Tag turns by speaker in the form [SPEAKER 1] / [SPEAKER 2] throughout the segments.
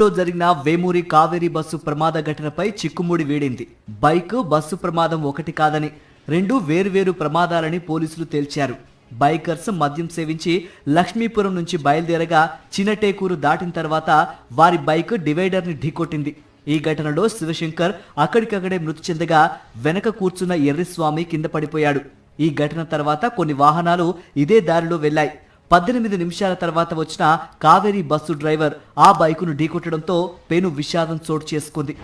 [SPEAKER 1] లో జరిగిన వేమూరి కావేరీ బస్సు ప్రమాద ఘటనపై చిక్కుముడి వేడింది. బైక్ బస్సు ప్రమాదం ఒకటి కాదని రెండు వేరువేరు ప్రమాదాలని పోలీసులు తేల్చారు. బైకర్స్ మద్యం సేవించి లక్ష్మీపురం నుంచి బయలుదేరగా చిన్నటేకూరు దాటిన తర్వాత వారి బైక్ డివైడర్ని ఢీకొట్టింది. ఈ ఘటనలో శివశంకర్ అక్కడికక్కడే మృతి చెందగా వెనక కూర్చున్న ఎర్రిస్వామి కింద పడిపోయాడు. ఈ ఘటన తర్వాత కొన్ని వాహనాలు ఇదే దారిలో వెళ్ళాయి పద్దెనిమిది నిమిషాల తర్వాత వచ్చిన కావేరీ బస్సు డ్రైవర్ ఆ బైకును ఢీకొట్టడంతో పెను విషాదం చోటు చేసుకుంది.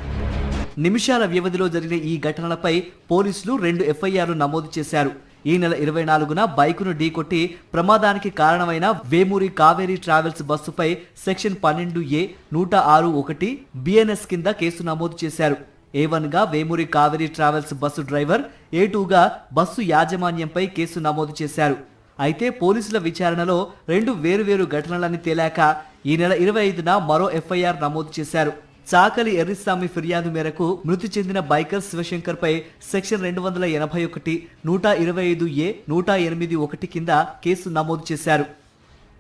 [SPEAKER 1] నిమిషాల వ్యవధిలో జరిగిన ఈ ఘటనలపై పోలీసులు రెండు ఎఫ్ఐఆర్లు నమోదు చేశారు. ఈ నెల ఇరవై నాలుగున బైకును ఢీకొట్టి ప్రమాదానికి కారణమైన వేమూరి కావేరీ ట్రావెల్స్ బస్సుపై సెక్షన్ పన్నెండు ఏ నూట ఆరు ఒకటి బిఎన్ఎస్ కింద కేసు నమోదు చేశారు. ఏ గా Vemuri Kaveri travels bus driver A టూగా బస్సు యాజమాన్యంపై కేసు నమోదు చేశారు. అయితే పోలీసుల విచారణలో రెండు వేరువేరు ఘటనలని తేలాక ఈ నెల ఇరవై ఐదున మరో ఎఫ్ఐఆర్ నమోదు చేశారు. చాకలి ఎర్రిస్వామి ఫిర్యాదు మేరకు మృతి చెందిన బైకర్ శివశంకర్ పై సెక్షన్ రెండు వందల ఎనభై ఒకటి నూట ఇరవై ఐదు ఏ నూట ఎనిమిది ఒకటి కింద కేసు నమోదు చేశారు.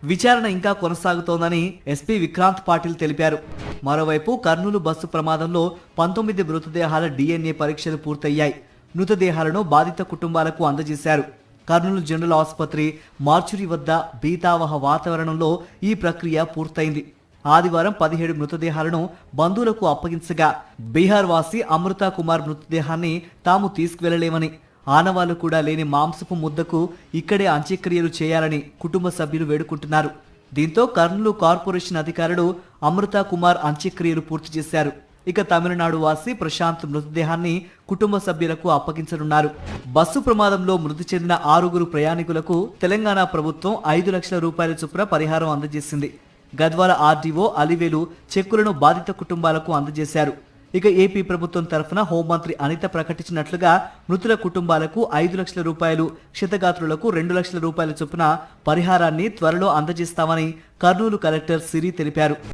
[SPEAKER 1] విచారణ ఇంకా కొనసాగుతోందని ఎస్పీ విక్రాంత్ పాటిల్ తెలిపారు. మరోవైపు కర్నూలు బస్సు ప్రమాదంలో పంతొమ్మిది మృతదేహాల డిఎన్ఏ పరీక్షలు పూర్తయ్యాయి. మృతదేహాలను బాధిత కుటుంబాలకు అందజేశారు. కర్నూలు జనరల్ ఆసుపత్రి మార్చురి వద్ద బీతావహ వాతావరణంలో ఈ ప్రక్రియ పూర్తయింది. ఆదివారం పదిహేడు మృతదేహాలను బంధువులకు అప్పగించగా బీహార్ వాసి అమృత కుమార్ మృతదేహాన్ని తాము తీసుకువెళ్ళలేమని ఆనవాళ్ళు కూడా లేని మాంసపు ముద్దకు ఇక్కడే అంత్యక్రియలు చేయాలని కుటుంబ సభ్యులు వేడుకుంటున్నారు. దీంతో కర్నూలు కార్పొరేషన్ అధికారులు అమృత కుమార్ అంత్యక్రియలు పూర్తి చేశారు. ఇక తమిళనాడు వాసి ప్రశాంత్ మృతదేహాన్ని కుటుంబ సభ్యులకు అప్పగించనున్నారు. బస్సు ప్రమాదంలో మృతి చెందిన ఆరుగురు ప్రయాణికులకు తెలంగాణ ప్రభుత్వం ఐదు లక్షల రూపాయల చొప్పున పరిహారం అందజేసింది. గద్వాల ఆర్డీఓ అలివేలు చెక్కులను బాధిత కుటుంబాలకు అందజేశారు. ఇక ఏపీ ప్రభుత్వం తరఫున హోంమంత్రి అనిత ప్రకటించినట్లుగా మృతుల కుటుంబాలకు ఐదు లక్షల రూపాయలు క్షతగాత్రులకు రెండు లక్షల రూపాయల చొప్పున పరిహారాన్ని త్వరలో అందజేస్తామని కర్నూలు కలెక్టర్ సిరి తెలిపారు.